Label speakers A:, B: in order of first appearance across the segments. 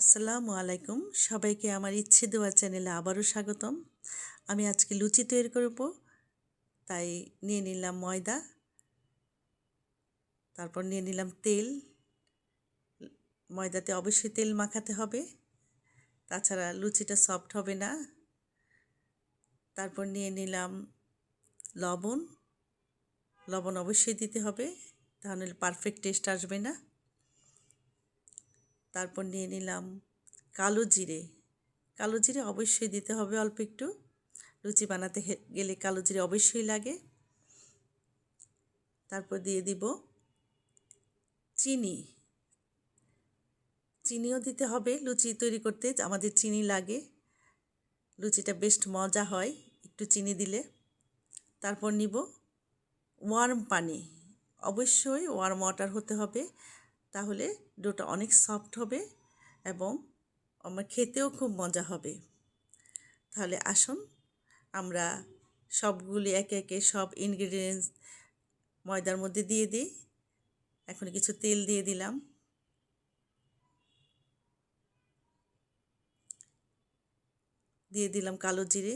A: আসসালামু আলাইকুম। সবাইকে আমার ইচ্ছে দেওয়া চ্যানেলে আবারও স্বাগতম। আমি আজকে লুচি তৈরি করব, তাই নিয়ে নিলাম ময়দা, তারপর নিয়ে নিলাম তেল। ময়দাতে অবশ্যই তেল মাখাতে হবে, তাছাড়া লুচিটা সফট হবে না। তারপর নিয়ে নিলাম লবণ। লবণ অবশ্যই দিতে হবে, তাহলে পারফেক্ট টেস্ট আসবে না। তারপর নিয়ে নিলাম কালো জিরে। কালো জিরে অবশ্যই দিতে হবে অল্প একটু। লুচি বানাতে গেলে কালো জিরে অবশ্যই লাগে। তারপর দিয়ে দিব চিনি। চিনিও দিতে হবে, লুচি তৈরি করতে আমাদের চিনি লাগে। লুচিটা বেশ মজা হয় একটু চিনি দিলে। তারপর নিব ওয়ার্ম পানি। অবশ্যই ওয়ার্ম ওয়াটার হতে হবে। তাহলে ডোটা অনেক সফট হবে এবং আমার খেতেও খুব মজা হবে। তাহলে আসুন, আমরা সবগুলি একে একে সব ইনগ্রিডিয়েন্টস ময়দার মধ্যে দিয়ে দিই। এখন কিছু তেল দিয়ে দিলাম। দিয়ে দিলাম কালো জিরে।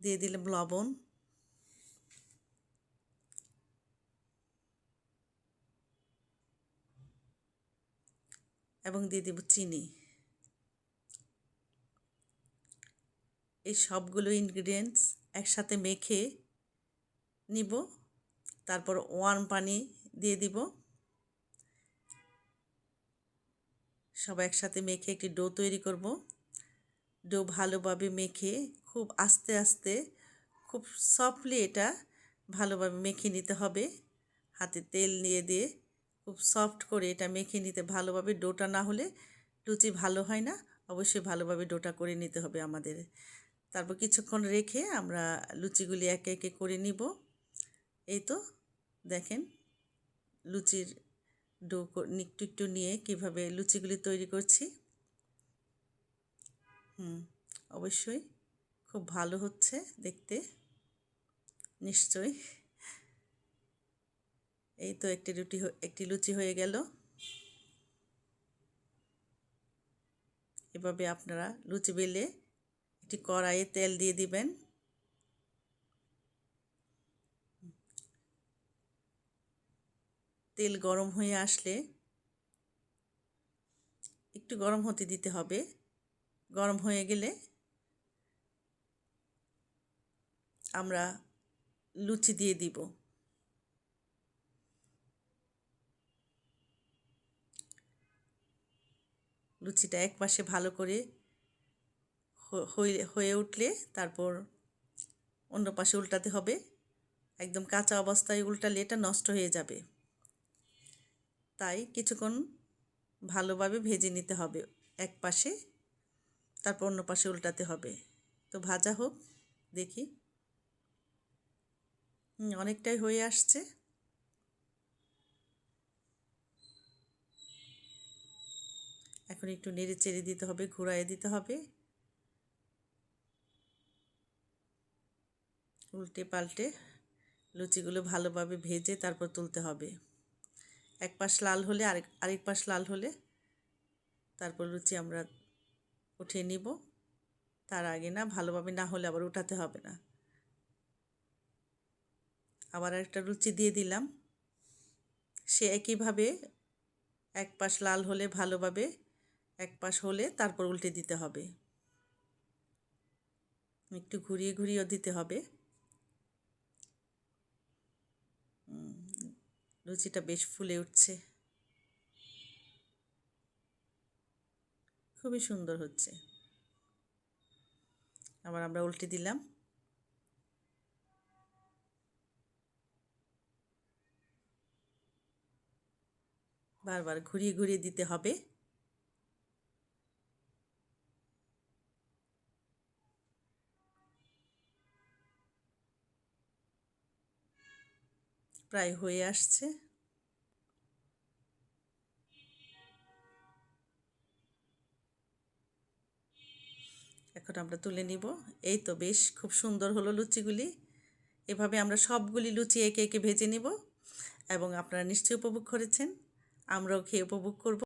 A: দিয়ে দিলাম লবণ। এবং দিয়ে দেব চিনি। এই সবগুলো ইনগ্রিডিয়েন্টস একসাথে মেখে নিব। তারপর ওয়ার্ম পানি দিয়ে দিব। সব একসাথে মেখে একটি ডো তৈরি করব। ডো ভালোভাবে মেখে খুব আস্তে আস্তে, খুব সফটলি এটা ভালোভাবে মেখে নিতে হবে। হাতে তেল নিয়ে দিয়ে খুব সফট করে এটা মেখে নিতে, ভালোভাবে ডোটা না হলে লুচি ভালো হয় না, অবশ্যই ভালোভাবে ডোটা করে নিতে হবে আমাদের। তারপর কিছুক্ষণ রেখে আমরা লুচিগুলি একে একে করে নিব। এই তো, দেখেন লুচির ডো একটু একটু নিয়ে কীভাবে লুচিগুলি তৈরি করছি। হুম, অবশ্যই। খুব ভালো হচ্ছে দেখতে। নিশ্চয় এই তো একটি রুটি একটি লুচি হয়ে গেল। এভাবে আপনারা লুচি বেলে একটি কড়াইয়ে তেল দিয়ে দিবেন। তেল গরম হয়ে আসলে একটু গরম হতে দিতে হবে। গরম হয়ে গেলে আমরা লুচি দিয়ে দিব। লুচিটা এক পাশে ভালো করে হয়ে উঠলে তারপর অন্য পাশে উল্টাতে হবে। একদম কাঁচা অবস্থায় উল্টালে এটা নষ্ট হয়ে যাবে। তাই কিছুক্ষণ ভালোভাবে ভেজে নিতে হবে। এক পাশে তারপর অন্য পাশে উল্টাতে হবে। তো ভাজা হোক, দেখি। অনেকটাই হয়ে আসছে। এখন একটু নেড়ে চেড়ে দিতে হবে ঘুরাইয়ে দিতে হবে। উল্টে পাল্টে লুচিগুলো ভালোভাবে ভেজে তারপর তুলতে হবে। এক পাশ লাল হলে আরেক আরেক পাশ লাল হলে তারপর লুচি আমরা উঠিয়ে নিব। তার আগে না ভালোভাবে না হলে আবার উঠাতে হবে না। আবার একটা লুচি দিয়ে দিলাম। সে একইভাবে এক পাশ লাল হলে ভালোভাবে, এক পাশ হলে তারপর উল্টে দিতে হবে। একটু ঘুরিয়ে ঘুরিয়েও দিতে হবে। লুচিটা বেশ ফুলে উঠছে। খুবই সুন্দর হচ্ছে। আবার আমরা উল্টে দিলাম। বারবার ঘুরিয়ে ঘুরিয়ে দিতে হবে। প্রায় হয়ে আসছে। এখন আমরা তুলে নিব। এই তো বেশ, খুব সুন্দর হলো লুচিগুলি। এভাবে আমরা সবগুলি লুচি একে একে ভেজে নিব এবং আপনারা নিশ্চয়ই উপভোগ করেছেন। আমরাও খেয়ে উপভোগ করব।